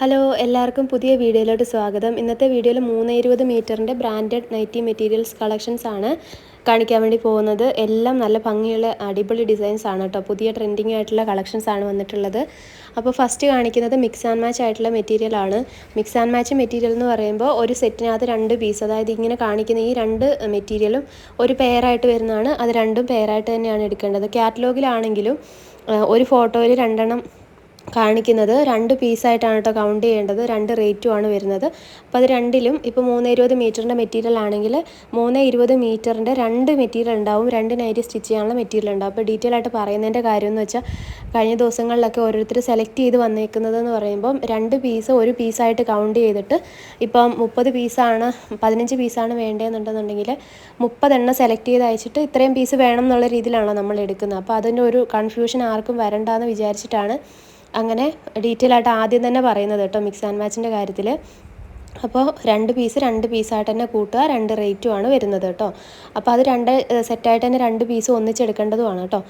Hello എല്ലാവർക്കും പുതിയ വീഡിയോയിലോട്ട് സ്വാഗതം. ഇന്നത്തെ വീഡിയോയിൽ മൂന്ന് ഇരുപത് മീറ്ററിന്റെ ബ്രാൻഡഡ് നൈറ്റി മെറ്റീരിയൽസ് കളക്ഷൻസ് ആണ് കാണിക്കാൻ വേണ്ടി പോകുന്നത്. എല്ലാം നല്ല ഭംഗിയുള്ള അടിപൊളി ഡിസൈൻസ് ആണ് കേട്ടോ. പുതിയ ട്രെൻഡിങ് ആയിട്ടുള്ള കളക്ഷൻസ് ആണ് വന്നിട്ടുള്ളത്. അപ്പോൾ ഫസ്റ്റ് കാണിക്കുന്നത് മിക്സ് ആൻഡ് മാച്ച് ആയിട്ടുള്ള മെറ്റീരിയൽ ആണ്. മിക്സ് ആൻഡ് മാച്ച് മെറ്റീരിയൽ എന്ന് പറയുമ്പോൾ ഒരു സെറ്റിനകത്ത് രണ്ട് പീസ് അതായത് ഇങ്ങനെ കാണിക്കുന്ന ഈ രണ്ട് മെറ്റീരിയലും ഒരു പെയറായിട്ട് വരുന്നതാണ്. അത് രണ്ടും പെയറായിട്ട് തന്നെയാണ് എടുക്കേണ്ടത്. കാറ്റലോഗിലാണെങ്കിലും ഒരു ഫോട്ടോയിൽ രണ്ടെണ്ണം കാണിക്കുന്നത് രണ്ട് പീസായിട്ടാണ് കേട്ടോ കൗണ്ട് ചെയ്യേണ്ടത്. രണ്ട് റേറ്റുമാണ് വരുന്നത്. അപ്പോൾ അത് രണ്ടിലും ഇപ്പോൾ മൂന്ന് ഇരുപത് മീറ്ററിന്റെ മെറ്റീരിയൽ ആണെങ്കിൽ മൂന്ന് ഇരുപത് മീറ്ററിന്റെ രണ്ട് മെറ്റീരിയൽ ഉണ്ടാവും. രണ്ട് നൈറ്റ് സ്റ്റിച്ച് ചെയ്യാനുള്ള മെറ്റീരിയൽ ഉണ്ടാവും. അപ്പോൾ ഡീറ്റെയിൽ ആയിട്ട് പറയുന്നതിന്റെ കാര്യം എന്ന് വെച്ചാൽ കഴിഞ്ഞ ദിവസങ്ങളിലൊക്കെ ഓരോരുത്തർ സെലക്ട് ചെയ്ത് വന്നേക്കുന്നത് എന്ന് പറയുമ്പം രണ്ട് പീസ് ഒരു പീസായിട്ട് കൗണ്ട് ചെയ്തിട്ട് ഇപ്പം മുപ്പത് പീസാണ് പതിനഞ്ച് പീസാണ് വേണ്ടതെന്നുണ്ടെന്നുണ്ടെങ്കിൽ മുപ്പതെണ്ണം സെലക്ട് ചെയ്ത് അയച്ചിട്ട് ഇത്രയും പീസ് വേണം എന്നുള്ള രീതിയിലാണല്ലോ നമ്മൾ എടുക്കുന്നത്. അപ്പോൾ അതിന്റെ ഒരു കൺഫ്യൂഷൻ ആർക്കും വരണ്ടെന്ന് വിചാരിച്ചിട്ടാണ് അങ്ങനെ ഡീറ്റെയിൽ ആയിട്ട് ആദ്യം തന്നെ പറയുന്നത് കേട്ടോ മിക്സ് ആൻഡ് മാച്ചിന്റെ കാര്യത്തിൽ അപ്പോൾ രണ്ട് പീസ് രണ്ട് പീസായിട്ട് തന്നെ കൂട്ടുക രണ്ട് റേറ്റുമാണ് വരുന്നത് കേട്ടോ. അപ്പോൾ അത് രണ്ട് സെറ്റായിട്ട് തന്നെ രണ്ട് പീസ് ഒന്നിച്ചെടുക്കേണ്ടതുമാണ് കേട്ടോ.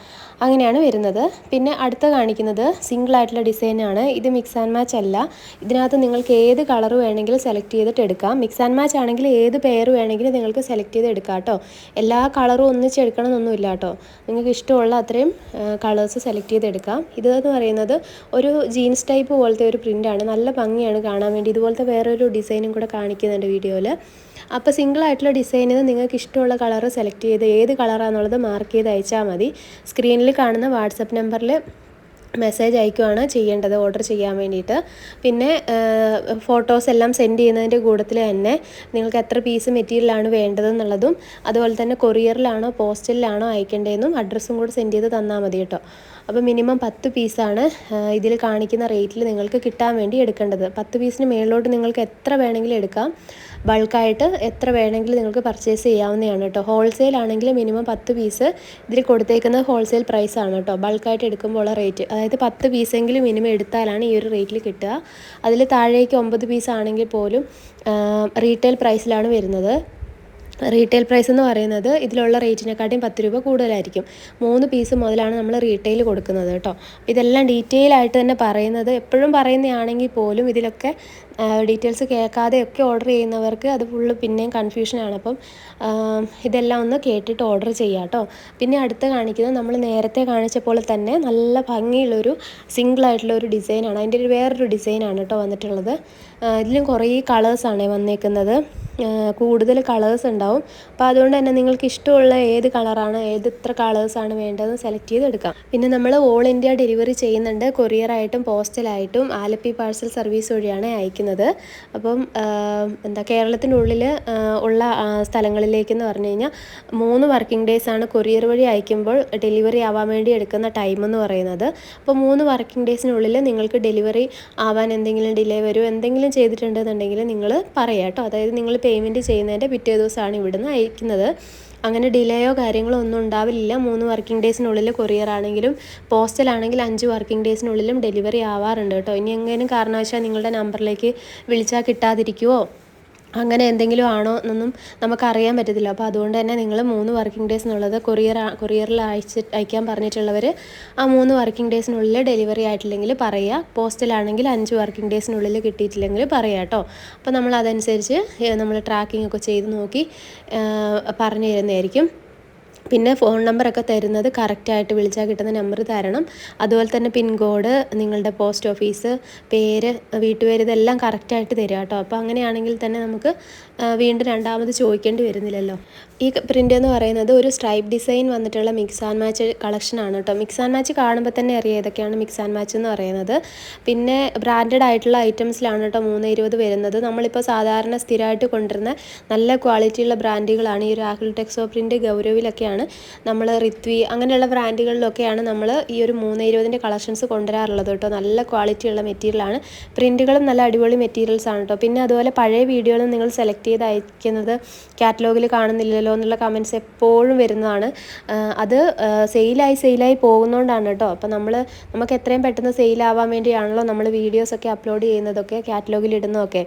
അങ്ങനെയാണ് വരുന്നത്. പിന്നെ അടുത്ത കാണിക്കുന്നത് സിംഗിൾ ആയിട്ടുള്ള ഡിസൈനാണ് ഇത് മിക്സ് ആൻഡ് മാച്ച് അല്ല. ഇതിനകത്ത് നിങ്ങൾക്ക് ഏത് കളർ വേണമെങ്കിലും സെലക്ട് ചെയ്തിട്ട് എടുക്കാം. മിക്സ് ആൻഡ് മാച്ച് ആണെങ്കിൽ ഏത് പെയർ വേണമെങ്കിലും നിങ്ങൾക്ക് സെലക്ട് ചെയ്ത് എടുക്കാം കേട്ടോ. എല്ലാ കളറും ഒന്നിച്ചെടുക്കണം എന്നൊന്നുമില്ല കേട്ടോ. നിങ്ങൾക്ക് ഇഷ്ടമുള്ള അത്രയും കളേഴ്സ് സെലക്ട് ചെയ്തെടുക്കാം ഇതെന്ന് പറയുന്നത് ഒരു ജീൻസ് ടൈപ്പ് പോലത്തെ ഒരു പ്രിന്റാണ് നല്ല ഭംഗിയാണ് കാണാൻ വേണ്ടി. ഇതുപോലത്തെ വേറൊരു ഡിസൈനും കൂടെ കാണിക്കുന്നുണ്ട് വീഡിയോയിൽ അപ്പോൾ സിംഗിൾ ആയിട്ടുള്ള ഡിസൈനിൽ നിങ്ങൾക്ക് ഇഷ്ടമുള്ള കളർ സെലക്ട് ചെയ്ത് ഏത് കളറാണെന്നുള്ളത് മാർക്ക് ചെയ്ത് അയച്ചാൽ മതി. സ്ക്രീനിൽ കാണുന്ന വാട്സപ്പ് നമ്പറിൽ മെസ്സേജ് അയക്കുകയാണ് ചെയ്യേണ്ടത് ഓർഡർ ചെയ്യാൻ വേണ്ടിയിട്ട്. പിന്നെ ഫോട്ടോസ് എല്ലാം സെൻഡ് ചെയ്യുന്നതിന്റെ കൂട്ടത്തിൽ തന്നെ നിങ്ങൾക്ക് എത്ര പീസ് മെറ്റീരിയലാണ് വേണ്ടതെന്നുള്ളതും അതുപോലെ തന്നെ കൊറിയറിലാണോ പോസ്റ്റലിലാണോ അയക്കേണ്ടതെന്നും അഡ്രസ്സും കൂടെ സെൻഡ് ചെയ്ത് തന്നാൽ മതി കേട്ടോ. അപ്പോൾ മിനിമം പത്ത് പീസാണ് ഇതിൽ കാണിക്കുന്ന റേറ്റിൽ നിങ്ങൾക്ക് കിട്ടാൻ വേണ്ടി എടുക്കേണ്ടത്. പത്ത് പീസിന് മേളിലോട്ട് നിങ്ങൾക്ക് എത്ര വേണമെങ്കിലും എടുക്കാം. ബൾക്കായിട്ട് എത്ര വേണമെങ്കിലും നിങ്ങൾക്ക് പർച്ചേസ് ചെയ്യാവുന്നതാണ് കേട്ടോ. ഹോൾസെയിൽ ആണെങ്കിൽ മിനിമം പത്ത് പീസ് ഇതിൽ കൊടുത്തേക്കുന്നത് ഹോൾസെയിൽ ആണ് കേട്ടോ. ബൾക്കായിട്ട് എടുക്കുമ്പോൾ റേറ്റ് അതായത് പത്ത് പീസെങ്കിലും മിനിമം എടുത്താലാണ് ഈ ഒരു റേറ്റിൽ കിട്ടുക. അതിൽ താഴേക്ക് ഒമ്പത് പീസ് ആണെങ്കിൽ പോലും റീറ്റെയിൽ പ്രൈസിലാണ് വരുന്നത്. റീറ്റെയിൽ പ്രൈസ് എന്ന് പറയുന്നത് ഇതിലുള്ള റേറ്റിനെക്കാട്ടിയും പത്ത് രൂപ കൂടുതലായിരിക്കും. മൂന്ന് പീസ് മുതലാണ് നമ്മൾ റീറ്റെയിൽ കൊടുക്കുന്നത് കേട്ടോ. ഇതെല്ലാം ഡീറ്റെയിൽ ആയിട്ട് തന്നെ പറയുന്നത്. എപ്പോഴും പറയുന്നതാണെങ്കിൽ പോലും ഇതിലൊക്കെ ഡീറ്റെയിൽസ് കേൾക്കാതെയൊക്കെ ഓർഡർ ചെയ്യുന്നവർക്ക് അത് ഫുള്ള് പിന്നെയും കൺഫ്യൂഷനാണ്. അപ്പം ഇതെല്ലാം ഒന്ന് കേട്ടിട്ട് ഓർഡർ ചെയ്യാം കേട്ടോ. പിന്നെ അടുത്ത് കാണിക്കുന്നത് നമ്മൾ നേരത്തെ കാണിച്ച പോലെ തന്നെ നല്ല ഭംഗിയുള്ളൊരു സിംഗിൾ ആയിട്ടുള്ള ഒരു ഡിസൈനാണ്. അതിന്റെ ഒരു വേറൊരു ഡിസൈനാണ് കേട്ടോ വന്നിട്ടുള്ളത്. ഇതിലും കുറേ കളേഴ്സാണ് വന്നേക്കുന്നത്. കൂടുതൽ കളേഴ്സ് ഉണ്ടാവും. അപ്പോൾ അതുകൊണ്ട് തന്നെ നിങ്ങൾക്ക് ഇഷ്ടമുള്ള ഏത് കളറാണ് ഏത് ഇത്ര കളേഴ്സാണ് വേണ്ടതെന്ന് സെലക്ട് ചെയ്തെടുക്കാം. പിന്നെ നമ്മൾ ഓൾ ഇന്ത്യ ഡെലിവറി ചെയ്യുന്നുണ്ട്. കൊറിയറായിട്ടും പോസ്റ്റലായിട്ടും ആലപ്പി പാഴ്സൽ സർവീസ് വഴിയാണ് അയക്കുന്നത്. അപ്പം എന്താ കേരളത്തിനുള്ളിൽ ഉള്ള സ്ഥലങ്ങളിലേക്കെന്ന് പറഞ്ഞു കഴിഞ്ഞാൽ മൂന്ന് വർക്കിംഗ് ഡേയ്സ് ആണ് കൊറിയർ വഴി അയക്കുമ്പോൾ ഡെലിവറി ആവാൻ വേണ്ടി എടുക്കുന്ന ടൈം എന്ന് പറയുന്നത്. അപ്പോൾ മൂന്ന് വർക്കിംഗ് ഡേയ്സിനുള്ളിൽ നിങ്ങൾക്ക് ഡെലിവറി ആവാൻ എന്തെങ്കിലും ഡിലേ വരുമോ എന്തെങ്കിലും ചെയ്തിട്ടുണ്ടെന്നുണ്ടെങ്കിൽ നിങ്ങൾ പറയാം കേട്ടോ അതായത് നിങ്ങൾ പേയ്മെന്റ് ചെയ്യുന്നതിന്റെ പിറ്റേ ദിവസമാണ് ഇവിടുന്ന് അയക്കുന്നത്. അങ്ങനെ ഡിലേയോ കാര്യങ്ങളോ ഒന്നും ഉണ്ടാവില്ല. മൂന്ന് വർക്കിംഗ് ഡേയ്സിനുള്ളിൽ കൊറിയർ ആണെങ്കിലും പോസ്റ്റലാണെങ്കിൽ അഞ്ച് വർക്കിംഗ് ഡേയ്സിനുള്ളിലും ഡെലിവറി ആവാറുണ്ട് കേട്ടോ. ഇനി എങ്ങനെയും കാരണവശാൽ നിങ്ങളുടെ നമ്പറിലേക്ക് വിളിച്ചാൽ കിട്ടാതിരിക്കുമോ അങ്ങനെ എന്തെങ്കിലും ആണോ എന്നൊന്നും നമുക്കറിയാൻ പറ്റത്തില്ല. അപ്പോൾ അതുകൊണ്ട് തന്നെ നിങ്ങൾ മൂന്ന് വർക്കിംഗ് ഡേയ്സ് എന്നുള്ളത് കൊറിയർ കൊറിയറിൽ അയച്ച് അയക്കാൻ പറഞ്ഞിട്ടുള്ളവർ ആ മൂന്ന് വർക്കിംഗ് ഡേയ്സിനുള്ളിൽ ഡെലിവറി ആയിട്ടില്ലെങ്കിൽ പറയുക പോസ്റ്റിലാണെങ്കിൽ അഞ്ച് വർക്കിംഗ് ഡേയ്സിനുള്ളിൽ കിട്ടിയിട്ടില്ലെങ്കിൽ പറയുക കേട്ടോ അപ്പോൾ നമ്മൾ അതനുസരിച്ച് നമ്മൾ ട്രാക്കിംഗ് ഒക്കെ ചെയ്ത് നോക്കി പറഞ്ഞു തരുന്നതായിരിക്കും. പിന്നെ ഫോൺ നമ്പറൊക്കെ തരുന്നത് കറക്റ്റായിട്ട് വിളിച്ചാൽ കിട്ടുന്ന നമ്പർ തരണം. അതുപോലെ തന്നെ പിൻകോഡ് നിങ്ങളുടെ പോസ്റ്റ് ഓഫീസ് പേര് വീട്ടുപേര് ഇതെല്ലാം കറക്റ്റായിട്ട് തരിക കേട്ടോ. അപ്പോൾ അങ്ങനെയാണെങ്കിൽ തന്നെ നമുക്ക് വീണ്ടും രണ്ടാമത് ചോദിക്കേണ്ടി വരുന്നില്ലല്ലോ. ഈ പ്രിന്റ് എന്ന് പറയുന്നത് ഒരു സ്ട്രൈപ്പ് ഡിസൈൻ വന്നിട്ടുള്ള മിക്സ് ആൻഡ് മാച്ച് കളക്ഷനാണ് കേട്ടോ. മിക്സ് ആൻഡ് മാച്ച് കാണുമ്പോൾ തന്നെ അറിയാം ഏതൊക്കെയാണ് മിക്സ് ആൻഡ് മാച്ച് എന്ന് പറയുന്നത്. പിന്നെ ബ്രാൻഡഡ് ആയിട്ടുള്ള ഐറ്റംസിലാണ് കേട്ടോ മൂന്ന് ഇരുപത് വരുന്നത്. നമ്മളിപ്പോൾ സാധാരണ സ്ഥിരമായിട്ട് കൊണ്ടുവരുന്ന നല്ല ക്വാളിറ്റിയുള്ള ബ്രാൻഡുകളാണ് ഈ ഒരു ആഹിൾ ടെക്സോ പ്രിന്റ് ഗൗരവിലൊക്കെയാണ് നമ്മൾ റിത്വി അങ്ങനെയുള്ള ബ്രാൻഡുകളിലൊക്കെയാണ് നമ്മൾ ഈ ഒരു മൂന്ന് ഇരുപതിന്റെ കളക്ഷൻസ് കൊണ്ടുവരാറുള്ളത് കേട്ടോ. നല്ല ക്വാളിറ്റിയുള്ള മെറ്റീരിയലാണ് പ്രിന്റുകളും നല്ല അടിപൊളി മെറ്റീരിയൽസ് ആണ് കേട്ടോ. പിന്നെ അതുപോലെ പഴയ വീഡിയോകളും നിങ്ങൾ സെലക്ട് ചെയ്ത് അയക്കുന്നത് കാറ്റലോഗിൽ കാണുന്നില്ലല്ലോ എന്നുള്ള കമൻസ് എപ്പോഴും വരുന്നതാണ്. അത് സെയിലായി സെയിലായി പോകുന്നതുകൊണ്ടാണ് കേട്ടോ. അപ്പോൾ നമ്മൾ നമുക്ക് എത്രയും പെട്ടെന്ന് സെയിലാവാൻ വേണ്ടിയാണല്ലോ നമ്മൾ വീഡിയോസൊക്കെ അപ്ലോഡ് ചെയ്യുന്നതൊക്കെ കാറ്റലോഗിൽ ഇടുന്നതൊക്കെ.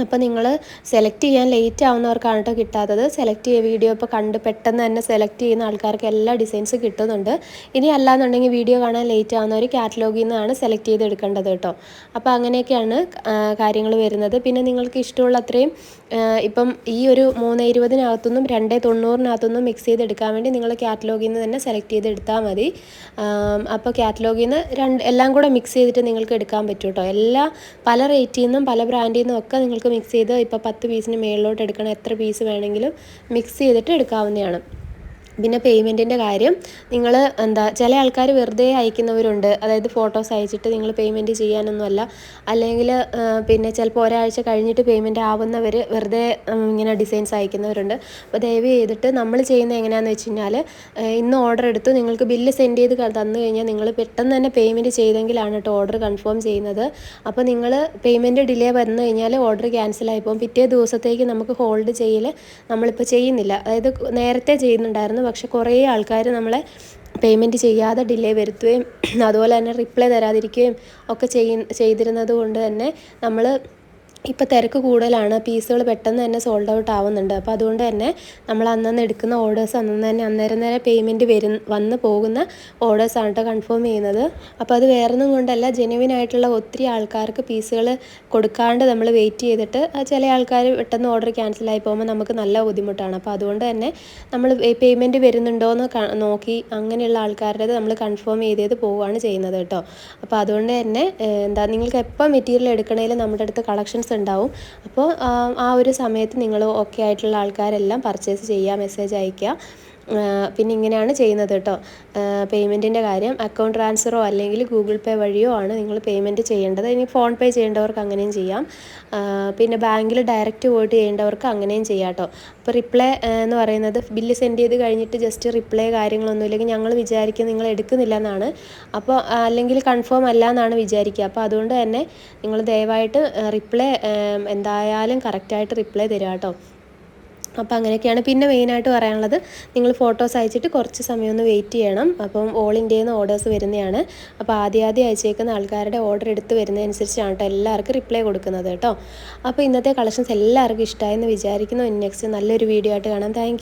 അപ്പോൾ നിങ്ങൾ സെലക്ട് ചെയ്യാൻ ലേറ്റ് ആവുന്നവർക്കാണ് കേട്ടോ കിട്ടാത്തത്. സെലക്ട് ചെയ്യുക വീഡിയോ ഇപ്പോൾ കണ്ട് പെട്ടെന്ന് തന്നെ സെലക്ട് ചെയ്യുന്ന ആൾക്കാർക്ക് എല്ലാ ഡിസൈൻസ് കിട്ടുന്നുണ്ട്. ഇനി അല്ലാന്നുണ്ടെങ്കിൽ വീഡിയോ കാണാൻ ലേറ്റ് ആവുന്നവർ കാറ്റലോഗിൽ നിന്നാണ് സെലക്ട് ചെയ്ത് എടുക്കേണ്ടത് കേട്ടോ അപ്പോൾ അങ്ങനെയൊക്കെയാണ് കാര്യങ്ങൾ വരുന്നത്. പിന്നെ നിങ്ങൾക്ക് ഇഷ്ടമുള്ള അത്രയും ഇപ്പം ഈ ഒരു മൂന്ന് ഇരുപതിനകത്തുനിന്നും രണ്ട് തൊണ്ണൂറിനകത്തുനിന്നും മിക്സ് ചെയ്തെടുക്കാൻ വേണ്ടി നിങ്ങൾ കാറ്റലോഗിൽ നിന്ന് തന്നെ സെലക്ട് ചെയ്ത് എടുത്താൽ മതി. അപ്പോൾ കാറ്റലോഗിൽ നിന്ന് രണ്ട് എല്ലാം കൂടെ മിക്സ് ചെയ്തിട്ട് നിങ്ങൾക്ക് എടുക്കാൻ പറ്റും കേട്ടോ എല്ലാ പല റേറ്റിൽ നിന്നും പല ബ്രാൻഡിൽ നിന്നും ഒക്കെ നിങ്ങൾക്ക് മിക്സ് ചെയ്ത് ഇപ്പോൾ പത്ത് പീസിന് മേളിലോട്ട് എടുക്കണം എത്ര പീസ് വേണമെങ്കിലും മിക്സ് ചെയ്തിട്ട് എടുക്കാവുന്നതാണ്. പിന്നെ പേയ്മെന്റിന്റെ കാര്യം നിങ്ങൾ എന്താ ചില ആൾക്കാർ വെറുതെ അയക്കുന്നവരുണ്ട്. അതായത് ഫോട്ടോസ് അയച്ചിട്ട് നിങ്ങൾ പേയ്മെന്റ് ചെയ്യാനൊന്നുമല്ല. അല്ലെങ്കിൽ പിന്നെ ചിലപ്പോൾ ഒരാഴ്ച കഴിഞ്ഞിട്ട് പേയ്മെന്റ് ആവുന്നവർ വെറുതെ ഇങ്ങനെ ഡിസൈൻസ് അയക്കുന്നവരുണ്ട്. അപ്പോൾ ദയവ് ചെയ്തിട്ട് നമ്മൾ ചെയ്യുന്നത് എങ്ങനെയാണെന്ന് വെച്ച് കഴിഞ്ഞാൽ ഇന്ന് ഓർഡർ എടുത്തു നിങ്ങൾക്ക് ബില്ല് സെൻഡ് ചെയ്ത് തന്നു കഴിഞ്ഞാൽ നിങ്ങൾ പെട്ടെന്ന് തന്നെ പേയ്മെന്റ് ചെയ്തെങ്കിലാണ് കേട്ടോ ഓർഡർ കൺഫേം ചെയ്യുന്നത്. അപ്പോൾ നിങ്ങൾ പേയ്മെന്റ് ഡിലേ വന്നു കഴിഞ്ഞാൽ ഓർഡർ ക്യാൻസൽ പോകും. പിറ്റേ ദിവസത്തേക്ക് നമുക്ക് ഹോൾഡ് ചെയ്യൽ നമ്മളിപ്പോൾ ചെയ്യുന്നില്ല. അതായത് നേരത്തെ ചെയ്യുന്നുണ്ടായിരുന്നു പക്ഷെ കുറേ ആൾക്കാർ നമ്മളെ പേയ്മെന്റ് ചെയ്യാതെ ഡിലേ വരുത്തുകയും അതുപോലെ തന്നെ റിപ്ലൈ തരാതിരിക്കുകയും ഒക്കെ ചെയ്തിരുന്നത് കൊണ്ട് തന്നെ നമ്മൾ ഇപ്പോൾ തിരക്ക് കൂടുതലാണ്. പീസുകൾ പെട്ടെന്ന് തന്നെ സോൾഡ് ഔട്ട് ആവുന്നുണ്ട്. അപ്പോൾ അതുകൊണ്ട് തന്നെ നമ്മൾ അന്നന്ന് എടുക്കുന്ന ഓർഡേഴ്സ് അന്നന്ന് തന്നെ അന്നേരം നേരം പേയ്മെന്റ് വരും വന്ന് പോകുന്ന ഓർഡേഴ്സാണ് കേട്ടോ കൺഫേം ചെയ്യുന്നത്. അപ്പോൾ അത് വേറൊന്നും കൊണ്ടല്ല. ജെനുവിൻ ആയിട്ടുള്ള ഒത്തിരി ആൾക്കാർക്ക് പീസുകൾ കൊടുക്കാണ്ട് നമ്മൾ വെയിറ്റ് ചെയ്തിട്ട് ചില ആൾക്കാർ പെട്ടെന്ന് ഓർഡർ ക്യാൻസലായി പോകുമ്പോൾ നമുക്ക് നല്ല ബുദ്ധിമുട്ടാണ്. അപ്പോൾ അതുകൊണ്ട് തന്നെ നമ്മൾ പേയ്മെന്റ് വരുന്നുണ്ടോയെന്ന് നോക്കി അങ്ങനെയുള്ള ആൾക്കാരുടെ നമ്മൾ കൺഫേം ചെയ്തത് പോവുകയാണ് ചെയ്യുന്നത് കേട്ടോ അപ്പോൾ അതുകൊണ്ട് തന്നെ എന്താ നിങ്ങൾക്ക് എപ്പോൾ മെറ്റീരിയൽ എടുക്കണമെങ്കിലും നമ്മുടെ അടുത്ത് കളക്ഷൻസ് ഉണ്ടാവും. അപ്പോൾ ആ ഒരു സമയത്ത് നിങ്ങൾ ഓക്കെ ആയിട്ടുള്ള ആൾക്കാരെല്ലാം പർച്ചേസ് ചെയ്യുക മെസ്സേജ് അയയ്ക്കുക പിന്നെ ഇങ്ങനെയാണ് ചെയ്യുന്നത് കേട്ടോ. പേയ്മെന്റിന്റെ കാര്യം അക്കൗണ്ട് ട്രാൻസ്ഫറോ അല്ലെങ്കിൽ ഗൂഗിൾ പേ വഴിയോ ആണ് നിങ്ങൾ പേയ്മെന്റ് ചെയ്യേണ്ടത്. ഇനി ഫോൺ പേ ചെയ്യേണ്ടവർക്ക് അങ്ങനെയും ചെയ്യാം. പിന്നെ ബാങ്കിൽ ഡയറക്റ്റ് പോയിട്ട് ചെയ്യേണ്ടവർക്ക് അങ്ങനെയും ചെയ്യാം കേട്ടോ. അപ്പോൾ റിപ്ലൈ എന്ന് പറയുന്നത് ബില്ല് സെൻഡ് ചെയ്ത് കഴിഞ്ഞിട്ട് ജസ്റ്റ് റിപ്ലൈ കാര്യങ്ങളൊന്നും ഇല്ലെങ്കിൽ ഞങ്ങൾ വിചാരിക്കും നിങ്ങൾ എടുക്കുന്നില്ല എന്നാണ്. അപ്പോൾ അല്ലെങ്കിൽ കൺഫേം അല്ല എന്നാണ് വിചാരിക്കുക. അപ്പോൾ അതുകൊണ്ട് തന്നെ നിങ്ങൾ ദയവായിട്ട് റിപ്ലൈ എന്തായാലും കറക്റ്റായിട്ട് റിപ്ലൈ തരിക കേട്ടോ. അപ്പോൾ അങ്ങനെയൊക്കെയാണ് പിന്നെ മെയിനായിട്ട് പറയാനുള്ളത്. നിങ്ങൾ ഫോട്ടോസ് അയച്ചിട്ട് കുറച്ച് സമയം ഒന്ന് വെയിറ്റ് ചെയ്യണം. അപ്പം ഓൾ ഇന്ത്യയിൽ നിന്ന് ഓർഡേഴ്സ് വരുന്നതാണ്. അപ്പോൾ ആദ്യം ആദ്യം അയച്ചേക്കുന്ന ആൾക്കാരുടെ ഓർഡർ എടുത്ത് വരുന്നതനുസരിച്ചാണ് കേട്ടോ എല്ലാവർക്കും റിപ്ലൈ കൊടുക്കുന്നത് കേട്ടോ അപ്പോൾ ഇന്നത്തെ കളക്ഷൻസ് എല്ലാവർക്കും ഇഷ്ടമായെന്ന് വിചാരിക്കുന്നു. നെക്സ്റ്റ് നല്ലൊരു വീഡിയോ ആയിട്ട് കാണാം. താങ്ക്